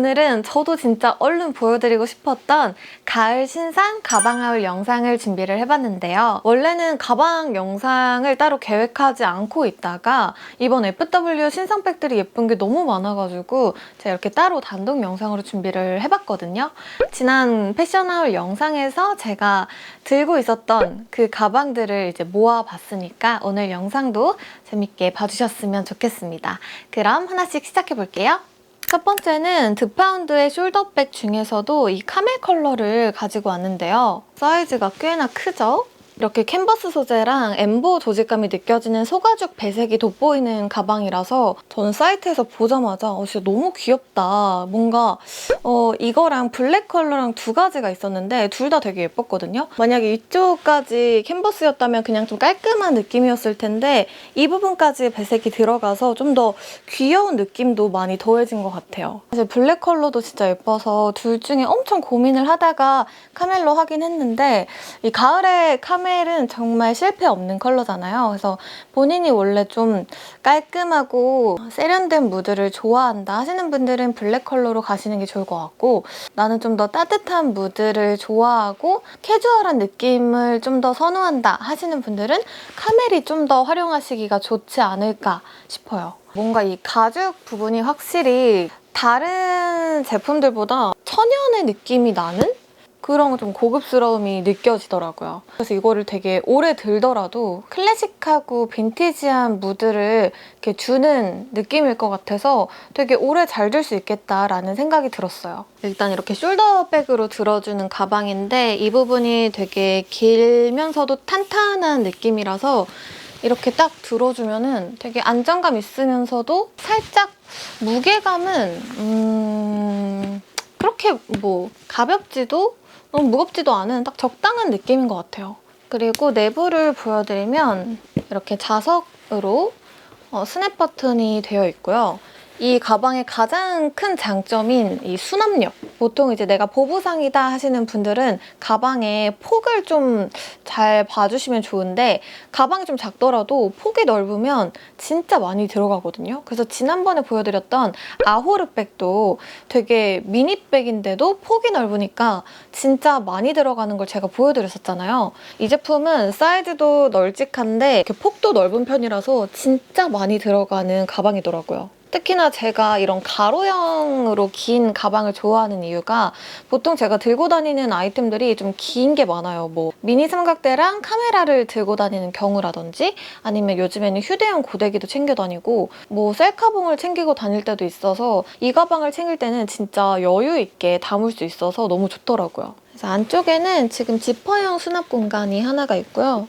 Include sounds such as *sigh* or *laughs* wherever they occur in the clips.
오늘은 저도 진짜 얼른 보여드리고 싶었던 가을 신상 가방 하울 영상을 준비를 해봤는데요. 원래는 가방 영상을 따로 계획하지 않고 있다가 이번 FW 신상백들이 예쁜 게 너무 많아가지고 제가 이렇게 따로 단독 영상으로 준비를 해봤거든요. 지난 패션 하울 영상에서 제가 들고 있었던 그 가방들을 이제 모아봤으니까 오늘 영상도 재밌게 봐주셨으면 좋겠습니다. 그럼 하나씩 시작해 볼게요. 첫 번째는 드파운드의 숄더백 중에서도 이 카멜 컬러를 가지고 왔는데요. 사이즈가 꽤나 크죠? 이렇게 캔버스 소재랑 엠보 조직감이 느껴지는 소가죽 배색이 돋보이는 가방이라서 저는 사이트에서 보자마자 어, 진짜 너무 귀엽다. 뭔가 어, 이거랑 블랙 컬러랑 두 가지가 있었는데 둘 다 되게 예뻤거든요. 만약에 이쪽까지 캔버스였다면 그냥 좀 깔끔한 느낌이었을 텐데 이 부분까지 배색이 들어가서 좀 더 귀여운 느낌도 많이 더해진 것 같아요. 사실 블랙 컬러도 진짜 예뻐서 둘 중에 엄청 고민을 하다가 카멜로 하긴 했는데 이 가을에 카멜 은 정말 실패 없는 컬러잖아요. 그래서 본인이 원래 좀 깔끔하고 세련된 무드를 좋아한다 하시는 분들은 블랙 컬러로 가시는 게 좋을 것 같고 나는 좀 더 따뜻한 무드를 좋아하고 캐주얼한 느낌을 좀 더 선호한다 하시는 분들은 카멜이 좀 더 활용하시기가 좋지 않을까 싶어요. 뭔가 이 가죽 부분이 확실히 다른 제품들보다 천연의 느낌이 나는 그런 좀 고급스러움이 느껴지더라고요. 그래서 이거를 되게 오래 들더라도 클래식하고 빈티지한 무드를 이렇게 주는 느낌일 것 같아서 되게 오래 잘 들 수 있겠다라는 생각이 들었어요. 일단 이렇게 숄더백으로 들어주는 가방인데 이 부분이 되게 길면서도 탄탄한 느낌이라서 이렇게 딱 들어주면은 되게 안정감 있으면서도 살짝 무게감은 음 그렇게 뭐 가볍지도 너무 무겁지도 않은 딱 적당한 느낌인 것 같아요. 그리고 내부를 보여드리면 이렇게 자석으로 어, 스냅 버튼이 되어 있고요. 이 가방의 가장 큰 장점인 이 수납력. 보통 이제 내가 보부상이다 하시는 분들은 가방에 폭을 좀 잘 봐주시면 좋은데 가방이 좀 작더라도 폭이 넓으면 진짜 많이 들어가거든요. 그래서 지난번에 보여드렸던 아호르백도 되게 미니백인데도 폭이 넓으니까 진짜 많이 들어가는 걸 제가 보여드렸었잖아요. 이 제품은 사이즈도 널찍한데 폭도 넓은 편이라서 진짜 많이 들어가는 가방이더라고요. 특히나 제가 이런 가로형으로 긴 가방을 좋아하는 이유가 보통 제가 들고 다니는 아이템들이 좀 긴 게 많아요. 뭐 미니 삼각대랑 카메라를 들고 다니는 경우라든지 아니면 요즘에는 휴대용 고데기도 챙겨 다니고 뭐 셀카봉을 챙기고 다닐 때도 있어서 이 가방을 챙길 때는 진짜 여유 있게 담을 수 있어서 너무 좋더라고요. 안쪽에는 지금 지퍼형 수납 공간이 하나가 있고요.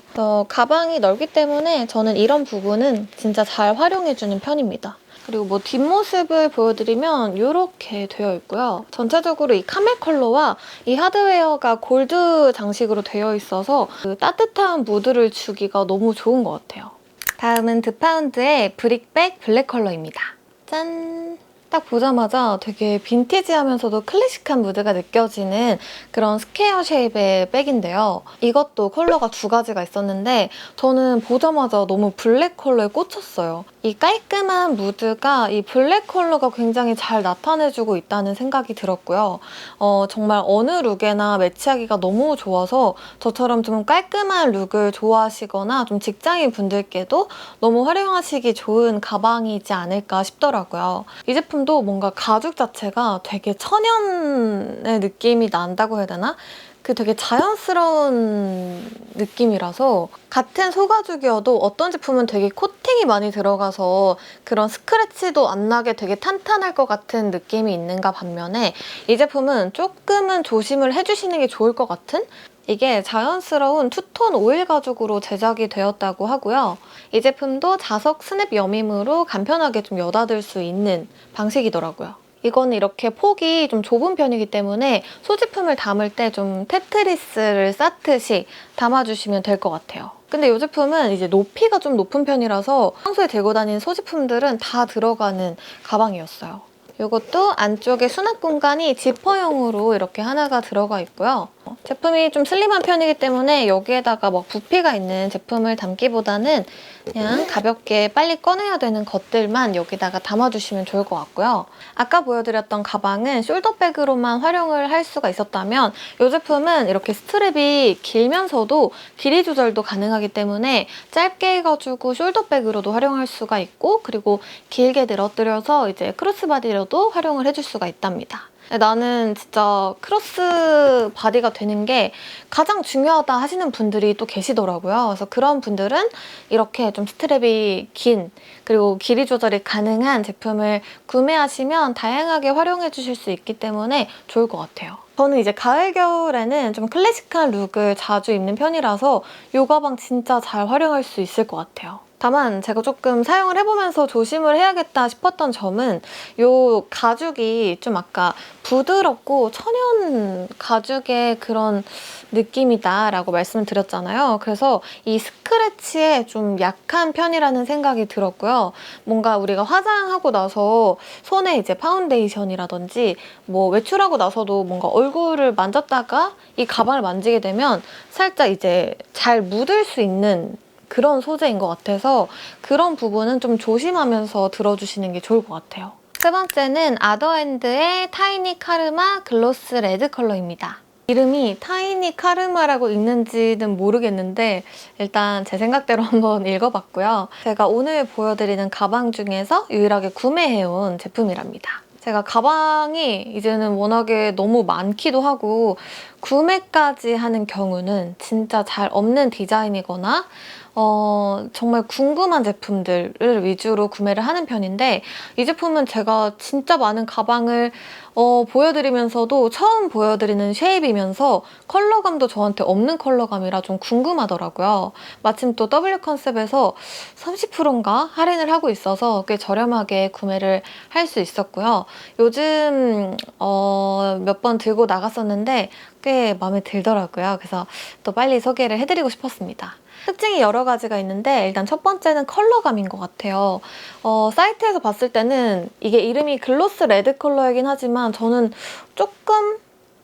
가방이 넓기 때문에 저는 이런 부분은 진짜 잘 활용해주는 편입니다. 그리고 뭐 뒷모습을 보여드리면 이렇게 되어 있고요. 전체적으로 이 카멜 컬러와 이 하드웨어가 골드 장식으로 되어 있어서 그 따뜻한 무드를 주기가 너무 좋은 것 같아요. 다음은 드파운드의 브릭백 블랙 컬러입니다. 짠! 딱 보자마자 되게 빈티지하면서도 클래식한 무드가 느껴지는 그런 스퀘어 쉐입의 백인데요. 이것도 컬러가 두 가지가 있었는데 저는 보자마자 너무 블랙 컬러에 꽂혔어요. 이 깔끔한 무드가 이 블랙 컬러가 굉장히 잘 나타내주고 있다는 생각이 들었고요. 어, 정말 어느 룩에나 매치하기가 너무 좋아서 저처럼 좀 깔끔한 룩을 좋아하시거나 좀 직장인 분들께도 너무 활용하시기 좋은 가방이지 않을까 싶더라고요. 이 제품도 뭔가 가죽 자체가 되게 천연의 느낌이 난다고 해야 되나? 그 되게 자연스러운 느낌이라서 같은 소가죽이어도 어떤 제품은 되게 코팅이 많이 들어가서 그런 스크래치도 안 나게 되게 탄탄할 것 같은 느낌이 있는가 반면에 이 제품은 조금은 조심을 해주시는 게 좋을 것 같은 이게 자연스러운 투톤 오일 가죽으로 제작이 되었다고 하고요. 이 제품도 자석 스냅 여밈으로 간편하게 좀 여닫을 수 있는 방식이더라고요. 이거는 이렇게 폭이 좀 좁은 편이기 때문에 소지품을 담을 때 좀 테트리스를 쌓듯이 담아주시면 될 것 같아요. 근데 이 제품은 이제 높이가 좀 높은 편이라서 평소에 들고 다니는 소지품들은 다 들어가는 가방이었어요. 이것도 안쪽에 수납 공간이 지퍼형으로 이렇게 하나가 들어가 있고요. 어, 제품이 좀 슬림한 편이기 때문에 여기에다가 막 부피가 있는 제품을 담기보다는 그냥 가볍게 빨리 꺼내야 되는 것들만 여기다가 담아주시면 좋을 것 같고요. 아까 보여드렸던 가방은 숄더백으로만 활용을 할 수가 있었다면 이 제품은 이렇게 스트랩이 길면서도 길이 조절도 가능하기 때문에 짧게 해가지고 숄더백으로도 활용할 수가 있고 그리고 길게 늘어뜨려서 이제 크로스바디로도 활용을 해줄 수가 있답니다. 나는 진짜 크로스 바디가 되는 게 가장 중요하다 하시는 분들이 또 계시더라고요. 그래서 그런 분들은 이렇게 좀 스트랩이 긴 그리고 길이 조절이 가능한 제품을 구매하시면 다양하게 활용해 주실 수 있기 때문에 좋을 것 같아요. 저는 이제 가을 겨울에는 좀 클래식한 룩을 자주 입는 편이라서 이 가방 진짜 잘 활용할 수 있을 것 같아요. 다만 제가 조금 사용을 해보면서 조심을 해야겠다 싶었던 점은 이 가죽이 좀 아까 부드럽고 천연 가죽의 그런 느낌이다 라고 말씀을 드렸잖아요. 그래서 이 스크래치에 좀 약한 편이라는 생각이 들었고요. 뭔가 우리가 화장하고 나서 손에 이제 파운데이션이라든지 뭐 외출하고 나서도 뭔가 얼굴을 만졌다가 이 가방을 만지게 되면 살짝 이제 잘 묻을 수 있는 그런 소재인 것 같아서 그런 부분은 좀 조심하면서 들어주시는 게 좋을 것 같아요. 세 번째는 아더핸드의 타이니 카르마 글로스 레드 컬러입니다. 이름이 타이니 카르마라고 읽는지는 모르겠는데 일단 제 생각대로 *laughs* 한번 읽어봤고요. 제가 오늘 보여드리는 가방 중에서 유일하게 구매해온 제품이랍니다. 제가 가방이 이제는 워낙에 너무 많기도 하고 구매까지 하는 경우는 진짜 잘 없는 디자인이거나 어, 정말 궁금한 제품들을 위주로 구매를 하는 편인데 이 제품은 제가 진짜 많은 가방을 어, 보여드리면서도 처음 보여드리는 쉐입이면서 컬러감도 저한테 없는 컬러감이라 좀 궁금하더라고요. 마침 또 W 컨셉에서 30%인가 할인을 하고 있어서 꽤 저렴하게 구매를 할 수 있었고요. 요즘 어, 몇 번 들고 나갔었는데 꽤 마음에 들더라고요. 그래서 또 빨리 소개를 해드리고 싶었습니다. 특징이 여러 가지가 있는데 일단 첫 번째는 컬러감인 것 같아요. 어, 사이트에서 봤을 때는 이게 이름이 글로스 레드 컬러이긴 하지만 저는 조금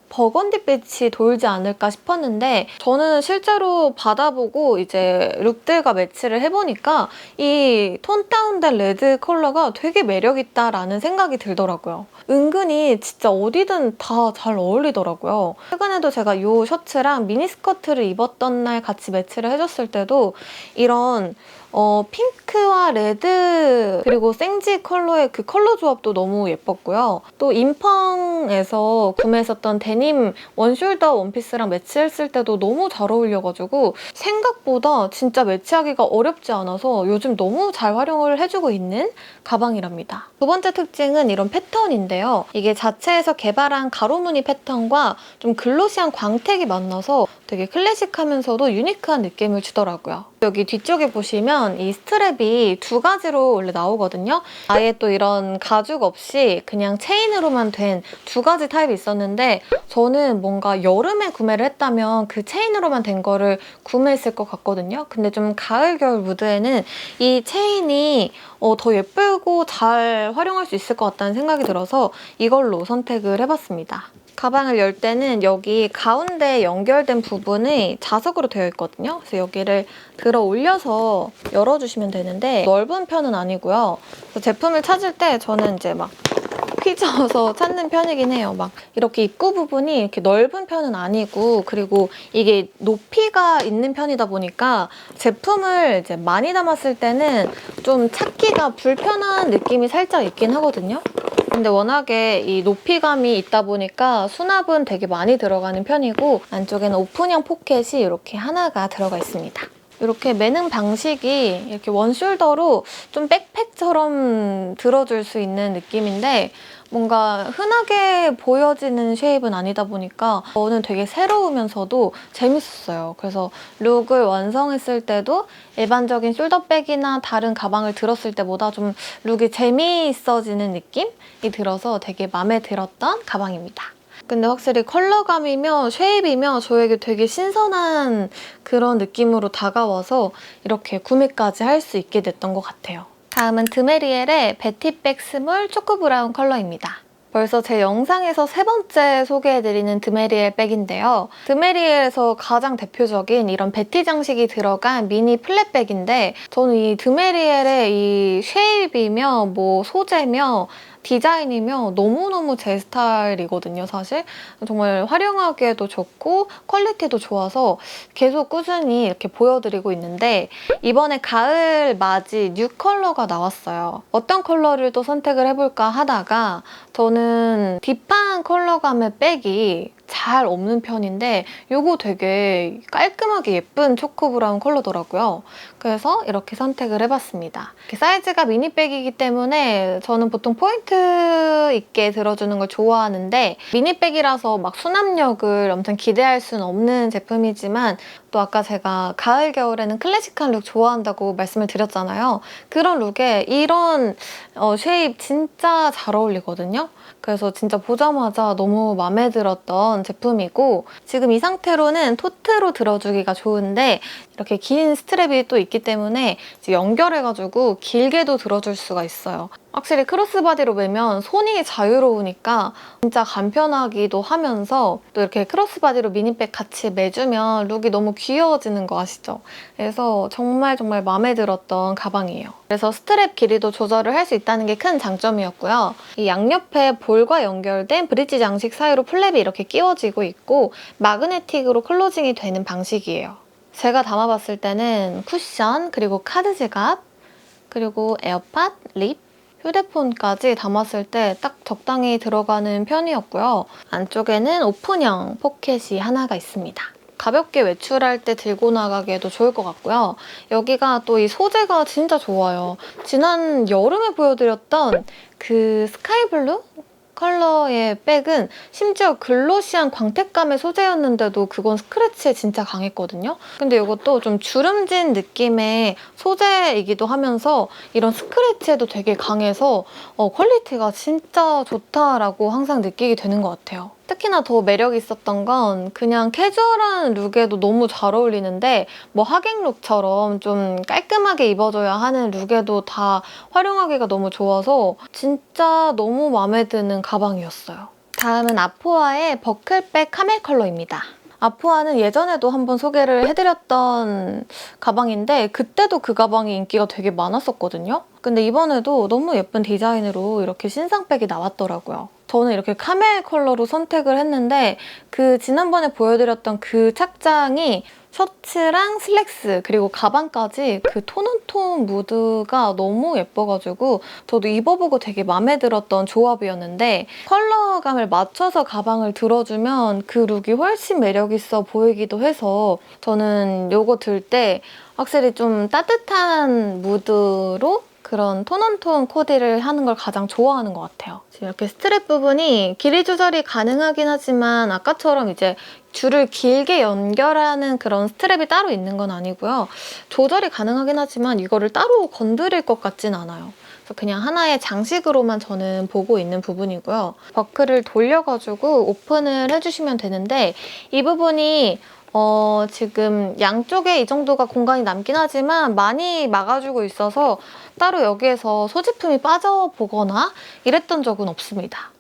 버건디 빛이 돌지 않을까 싶었는데 저는 실제로 받아보고 이제 룩들과 매치를 해보니까 이 톤 다운된 레드 컬러가 되게 매력있다라는 생각이 들더라고요. 은근히 진짜 어디든 다 잘 어울리더라고요. 최근에도 제가 이 셔츠랑 미니스커트를 입었던 날 같이 매치를 해줬을 때도 이런 어, 핑크와 레드 그리고 생지 컬러의 그 컬러 조합도 너무 예뻤고요. 또 인펑에서 구매했었던 데님 원숄더 원피스랑 매치했을 때도 너무 잘 어울려가지고 생각보다 진짜 매치하기가 어렵지 않아서 요즘 너무 잘 활용을 해주고 있는 가방이랍니다. 두 번째 특징은 이런 패턴인데요. 이게 자체에서 개발한 가로무늬 패턴과 좀 글로시한 광택이 만나서 되게 클래식하면서도 유니크한 느낌을 주더라고요. 여기 뒤쪽에 보시면 이 스트랩이 두 가지로 원래 나오거든요. 아예 또 이런 가죽 없이 그냥 체인으로만 된 두 가지 타입이 있었는데 저는 뭔가 여름에 구매를 했다면 그 체인으로만 된 거를 구매했을 것 같거든요. 근데 좀 가을 겨울 무드에는 이 체인이 어, 더 예쁘고 잘 활용할 수 있을 것 같다는 생각이 들어서 이걸로 선택을 해봤습니다. 가방을 열 때는 여기 가운데 연결된 부분이 자석으로 되어 있거든요. 그래서 여기를 들어 올려서 열어주시면 되는데 넓은 편은 아니고요. 그래서 제품을 찾을 때 저는 이제 막 휘저어서 찾는 편이긴 해요. 막 이렇게 입구 부분이 이렇게 넓은 편은 아니고 그리고 이게 높이가 있는 편이다 보니까 제품을 이제 많이 담았을 때는 좀 찾기가 불편한 느낌이 살짝 있긴 하거든요. 근데 워낙에 이 높이감이 있다 보니까 수납은 되게 많이 들어가는 편이고 안쪽에는 오픈형 포켓이 이렇게 하나가 들어가 있습니다. 이렇게 매는 방식이 이렇게 원숄더로 좀 백팩처럼 들어줄 수 있는 느낌인데 뭔가 흔하게 보여지는 쉐입은 아니다 보니까 저는 되게 새로우면서도 재밌었어요. 그래서 룩을 완성했을 때도 일반적인 숄더백이나 다른 가방을 들었을 때보다 좀 룩이 재미있어지는 느낌이 들어서 되게 마음에 들었던 가방입니다. 근데 확실히 컬러감이며 쉐입이며 저에게 되게 신선한 그런 느낌으로 다가와서 이렇게 구매까지 할 수 있게 됐던 것 같아요. 다음은 드메리엘의 베티백 스몰 초코 브라운 컬러입니다. 벌써 제 영상에서 세 번째 소개해드리는 드메리엘 백인데요. 드메리엘에서 가장 대표적인 이런 베티 장식이 들어간 미니 플랫백인데 저는 이 드메리엘의 이 쉐입이며 뭐 소재며 디자인이며 너무너무 제 스타일이거든요, 사실. 정말 활용하기에도 좋고 퀄리티도 좋아서 계속 꾸준히 이렇게 보여드리고 있는데 이번에 가을 맞이 뉴 컬러가 나왔어요. 어떤 컬러를 또 선택을 해볼까 하다가 저는 딥한 컬러감의 백이 잘 없는 편인데 이거 되게 깔끔하게 예쁜 초코 브라운 컬러더라고요. 그래서 이렇게 선택을 해봤습니다. 사이즈가 미니백이기 때문에 저는 보통 포인트 있게 들어주는 걸 좋아하는데 미니백이라서 막 수납력을 엄청 기대할 수는 없는 제품이지만 또 아까 제가 가을 겨울에는 클래식한 룩 좋아한다고 말씀을 드렸잖아요. 그런 룩에 이런 어, 쉐입 진짜 잘 어울리거든요. 그래서 진짜 보자마자 너무 마음에 들었던 제품이고 지금 이 상태로는 토트로 들어주기가 좋은데 이렇게 긴 스트랩이 또 있기 때문에 연결해가지고 길게도 들어줄 수가 있어요. 확실히 크로스바디로 매면 손이 자유로우니까 진짜 간편하기도 하면서 또 이렇게 크로스바디로 미니백 같이 매주면 룩이 너무 귀여워지는 거 아시죠? 그래서 정말 정말 마음에 들었던 가방이에요. 그래서 스트랩 길이도 조절을 할 수 있다는 게 큰 장점이었고요. 이 양옆에 볼과 연결된 브릿지 장식 사이로 플랩이 이렇게 끼워지고 있고 마그네틱으로 클로징이 되는 방식이에요. 제가 담아봤을 때는 쿠션, 그리고 카드 지갑, 그리고 에어팟, 립, 휴대폰까지 담았을 때 딱 적당히 들어가는 편이었고요. 안쪽에는 오픈형 포켓이 하나가 있습니다. 가볍게 외출할 때 들고 나가기에도 좋을 것 같고요. 여기가 또 이 소재가 진짜 좋아요. 지난 여름에 보여드렸던 그 스카이블루 컬러의 백은 심지어 글로시한 광택감의 소재였는데도 그건 스크래치에 진짜 강했거든요. 근데 이것도 좀 주름진 느낌의 소재이기도 하면서 이런 스크래치에도 되게 강해서 어, 퀄리티가 진짜 좋다라고 항상 느끼게 되는 것 같아요. 특히나 더 매력 있었던 건 그냥 캐주얼한 룩에도 너무 잘 어울리는데 뭐 하객 룩처럼 좀 깔끔하게 입어줘야 하는 룩에도 다 활용하기가 너무 좋아서 진짜 너무 마음에 드는 가방이었어요. 다음은 아포아의 버클백 카멜 컬러입니다. 아포아는 예전에도 한번 소개를 해드렸던 가방인데 그때도 그 가방이 인기가 되게 많았었거든요. 근데 이번에도 너무 예쁜 디자인으로 이렇게 신상백이 나왔더라고요. 저는 이렇게 카멜 컬러로 선택을 했는데 그 지난번에 보여드렸던 그 착장이 셔츠랑 슬랙스 그리고 가방까지 그 톤온톤 무드가 너무 예뻐가지고 저도 입어보고 되게 마음에 들었던 조합이었는데 컬러감을 맞춰서 가방을 들어주면 그 룩이 훨씬 매력 있어 보이기도 해서 저는 요거 들 때 확실히 좀 따뜻한 무드로 그런 톤온톤 코디를 하는 걸 가장 좋아하는 것 같아요. 이렇게 스트랩 부분이 길이 조절이 가능하긴 하지만 아까처럼 이제 줄을 길게 연결하는 그런 스트랩이 따로 있는 건 아니고요. 조절이 가능하긴 하지만 이거를 따로 건드릴 것 같진 않아요. 그냥 하나의 장식으로만 저는 보고 있는 부분이고요. 버클을 돌려가지고 오픈을 해주시면 되는데 이 부분이 어, 지금 양쪽에 이 정도가 공간이 남긴 하지만 많이 막아주고 있어서 따로 여기에서 소지품이 빠져보거나 이랬던 적은 없습니다.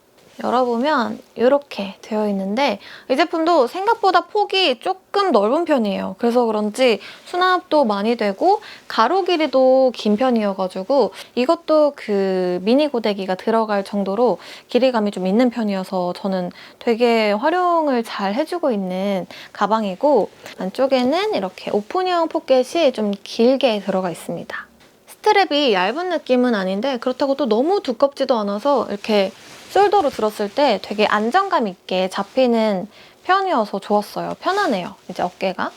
열어보면 이렇게 되어 있는데 이 제품도 생각보다 폭이 조금 넓은 편이에요. 그래서 그런지 수납도 많이 되고 가로 길이도 긴 편이어가지고 이것도 그 미니 고데기가 들어갈 정도로 길이감이 좀 있는 편이어서 저는 되게 활용을 잘 해주고 있는 가방이고 안쪽에는 이렇게 오픈형 포켓이 좀 길게 들어가 있습니다. 스트랩이 얇은 느낌은 아닌데 그렇다고 또 너무 두껍지도 않아서 이렇게 숄더로 들었을 때 되게 안정감 있게 잡히는 편이어서 좋았어요. 편하네요. 이제 어깨가.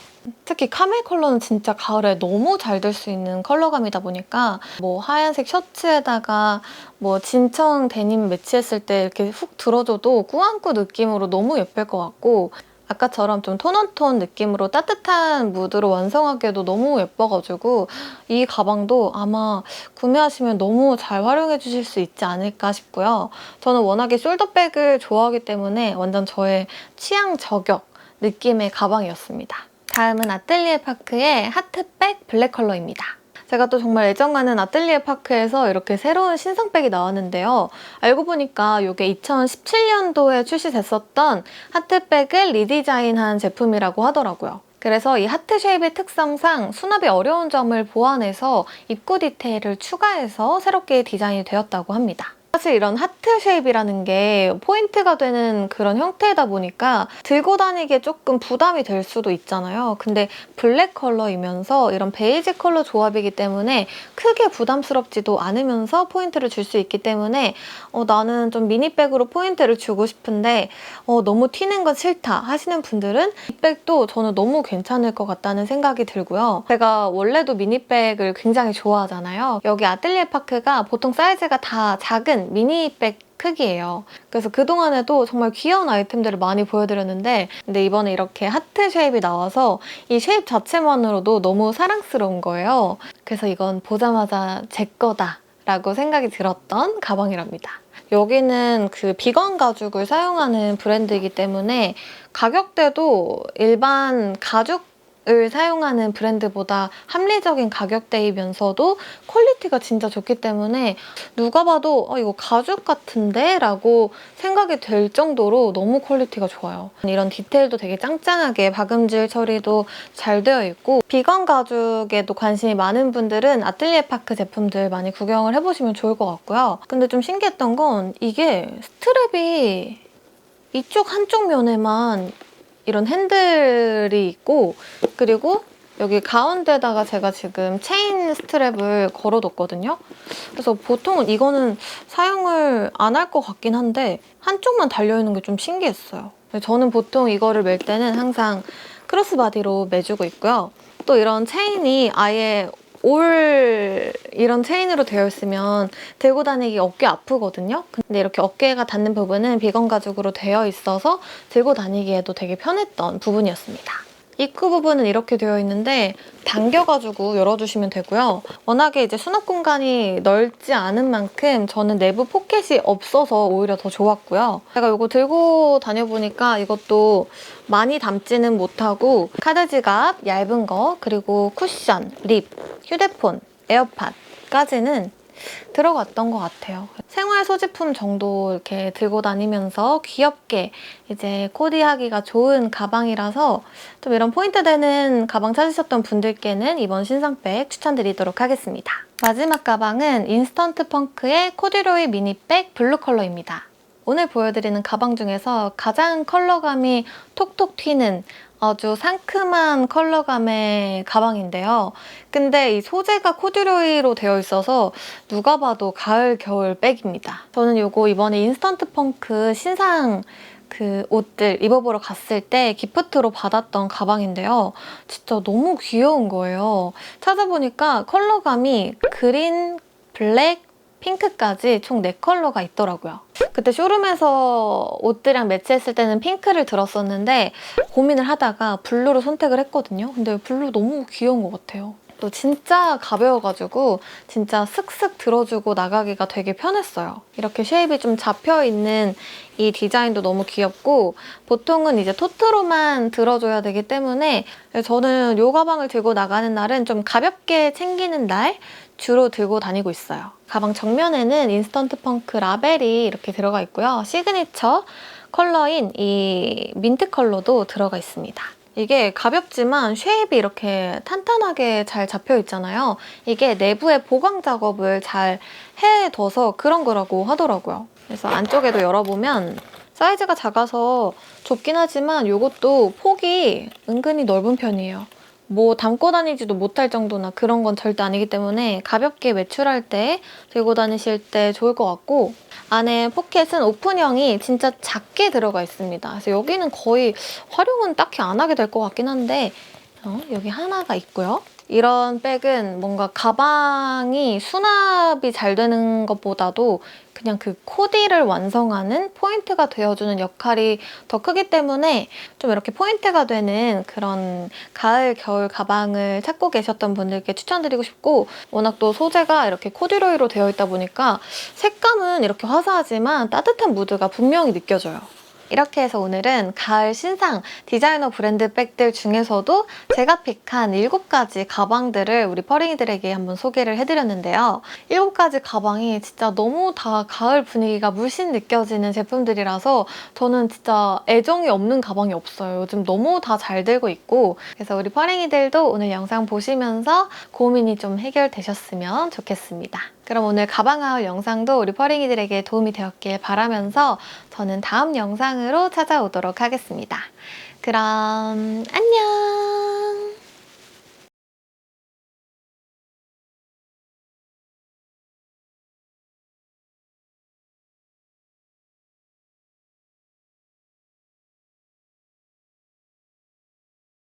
특히 카멜 컬러는 진짜 가을에 너무 잘 들 수 있는 컬러감이다 보니까 뭐 하얀색 셔츠에다가 뭐 진청 데님 매치했을 때 이렇게 훅 들어줘도 꾸안꾸 느낌으로 너무 예쁠 것 같고 아까처럼 좀 톤온톤 느낌으로 따뜻한 무드로 완성하기에도 너무 예뻐가지고 이 가방도 아마 구매하시면 너무 잘 활용해 주실 수 있지 않을까 싶고요. 저는 워낙에 숄더백을 좋아하기 때문에 완전 저의 취향 저격 느낌의 가방이었습니다. 다음은 아틀리에 파크의 하트백 블랙 컬러입니다. 제가 또 정말 애정 가는 아틀리에 파크에서 이렇게 새로운 신상백이 나왔는데요. 알고 보니까 이게 2017년도에 출시됐었던 하트백을 리디자인한 제품이라고 하더라고요. 그래서 이 하트 쉐입의 특성상 수납이 어려운 점을 보완해서 입구 디테일을 추가해서 새롭게 디자인이 되었다고 합니다. 사실 이런 하트 쉐입이라는 게 포인트가 되는 그런 형태다 보니까 들고 다니기에 조금 부담이 될 수도 있잖아요. 근데 블랙 컬러이면서 이런 베이지 컬러 조합이기 때문에 크게 부담스럽지도 않으면서 포인트를 줄 수 있기 때문에 어, 나는 좀 미니백으로 포인트를 주고 싶은데 어, 너무 튀는 건 싫다 하시는 분들은 이 백도 저는 너무 괜찮을 것 같다는 생각이 들고요. 제가 원래도 미니백을 굉장히 좋아하잖아요. 여기 아틀리에 파크가 보통 사이즈가 다 작은 미니백 크기예요. 그래서 그동안에도 정말 귀여운 아이템들을 많이 보여드렸는데 근데 이번에 이렇게 하트 쉐입이 나와서 이 쉐입 자체만으로도 너무 사랑스러운 거예요. 그래서 이건 보자마자 제 거다 라고 생각이 들었던 가방이랍니다. 여기는 그 비건 가죽을 사용하는 브랜드이기 때문에 가격대도 일반 가죽 을 사용하는 브랜드보다 합리적인 가격대이면서도 퀄리티가 진짜 좋기 때문에 누가 봐도 어, 이거 가죽 같은데? 라고 생각이 될 정도로 너무 퀄리티가 좋아요. 이런 디테일도 되게 짱짱하게 박음질 처리도 잘 되어 있고 비건 가죽에도 관심이 많은 분들은 아틀리에 파크 제품들 많이 구경을 해보시면 좋을 것 같고요. 근데 좀 신기했던 건 이게 스트랩이 이쪽 한쪽 면에만 이런 핸들이 있고 그리고 여기 가운데다가 제가 지금 체인 스트랩을 걸어뒀거든요. 그래서 보통은 이거는 사용을 안 할 것 같긴 한데 한쪽만 달려있는 게 좀 신기했어요. 저는 보통 이거를 멜 때는 항상 크로스바디로 매주고 있고요. 또 이런 체인이 아예 올 이런 체인으로 되어 있으면 들고 다니기 어깨 아프거든요. 근데 이렇게 어깨가 닿는 부분은 비건 가죽으로 되어 있어서 들고 다니기에도 되게 편했던 부분이었습니다. 입구 부분은 이렇게 되어 있는데 당겨가지고 열어주시면 되고요. 워낙에 이제 수납 공간이 넓지 않은 만큼 저는 내부 포켓이 없어서 오히려 더 좋았고요. 제가 이거 들고 다녀보니까 이것도 많이 담지는 못하고 카드 지갑, 얇은 거, 그리고 쿠션, 립, 휴대폰, 에어팟까지는 들어갔던 것 같아요. 생활 소지품 정도 이렇게 들고 다니면서 귀엽게 이제 코디하기가 좋은 가방이라서 좀 이런 포인트 되는 가방 찾으셨던 분들께는 이번 신상백 추천드리도록 하겠습니다. 마지막 가방은 인스턴트 펑크의 코듀로이 미니백 블루 컬러입니다. 오늘 보여드리는 가방 중에서 가장 컬러감이 톡톡 튀는 아주 상큼한 컬러감의 가방인데요. 근데 이 소재가 코듀로이로 되어 있어서 누가 봐도 가을, 겨울 백입니다. 저는 이거 이번에 인스턴트 펑크 신상 그 옷들 입어보러 갔을 때 기프트로 받았던 가방인데요. 진짜 너무 귀여운 거예요. 찾아보니까 컬러감이 그린, 블랙, 핑크까지 총 4컬러가 있더라고요. 그때 쇼룸에서 옷들이랑 매치했을 때는 핑크를 들었었는데 고민을 하다가 블루로 선택을 했거든요. 근데 블루 너무 귀여운 것 같아요. 또 진짜 가벼워가지고 진짜 슥슥 들어주고 나가기가 되게 편했어요. 이렇게 쉐입이 좀 잡혀있는 이 디자인도 너무 귀엽고 보통은 이제 토트로만 들어줘야 되기 때문에 저는 이 가방을 들고 나가는 날은 좀 가볍게 챙기는 날 주로 들고 다니고 있어요. 가방 정면에는 인스턴트 펑크 라벨이 이렇게 들어가 있고요. 시그니처 컬러인 이 민트 컬러도 들어가 있습니다. 이게 가볍지만 쉐입이 이렇게 탄탄하게 잘 잡혀 있잖아요. 이게 내부에 보강 작업을 잘 해둬서 그런 거라고 하더라고요. 그래서 안쪽에도 열어보면 사이즈가 작아서 좁긴 하지만 이것도 폭이 은근히 넓은 편이에요. 뭐 담고 다니지도 못할 정도나 그런 건 절대 아니기 때문에 가볍게 외출할 때 들고 다니실 때 좋을 것 같고 안에 포켓은 오픈형이 진짜 작게 들어가 있습니다. 그래서 여기는 거의 활용은 딱히 안 하게 될 것 같긴 한데 어, 여기 하나가 있고요. 이런 백은 뭔가 가방이 수납이 잘 되는 것보다도 그냥 그 코디를 완성하는 포인트가 되어주는 역할이 더 크기 때문에 좀 이렇게 포인트가 되는 그런 가을, 겨울 가방을 찾고 계셨던 분들께 추천드리고 싶고 워낙 또 소재가 이렇게 코듀로이로 되어 있다 보니까 색감은 이렇게 화사하지만 따뜻한 무드가 분명히 느껴져요. 이렇게 해서 오늘은 가을 신상 디자이너 브랜드 백들 중에서도 제가 픽한 7가지 가방들을 우리 퍼링이들에게 한번 소개를 해드렸는데요. 7가지 가방이 진짜 너무 다 가을 분위기가 물씬 느껴지는 제품들이라서 저는 진짜 애정이 없는 가방이 없어요. 요즘 너무 다 잘 들고 있고 그래서 우리 퍼링이들도 오늘 영상 보시면서 고민이 좀 해결되셨으면 좋겠습니다. 그럼 오늘 가방 하울 영상도 우리 퍼링이들에게 도움이 되었길 바라면서 저는 다음 영상으로 찾아오도록 하겠습니다. 그럼 안녕!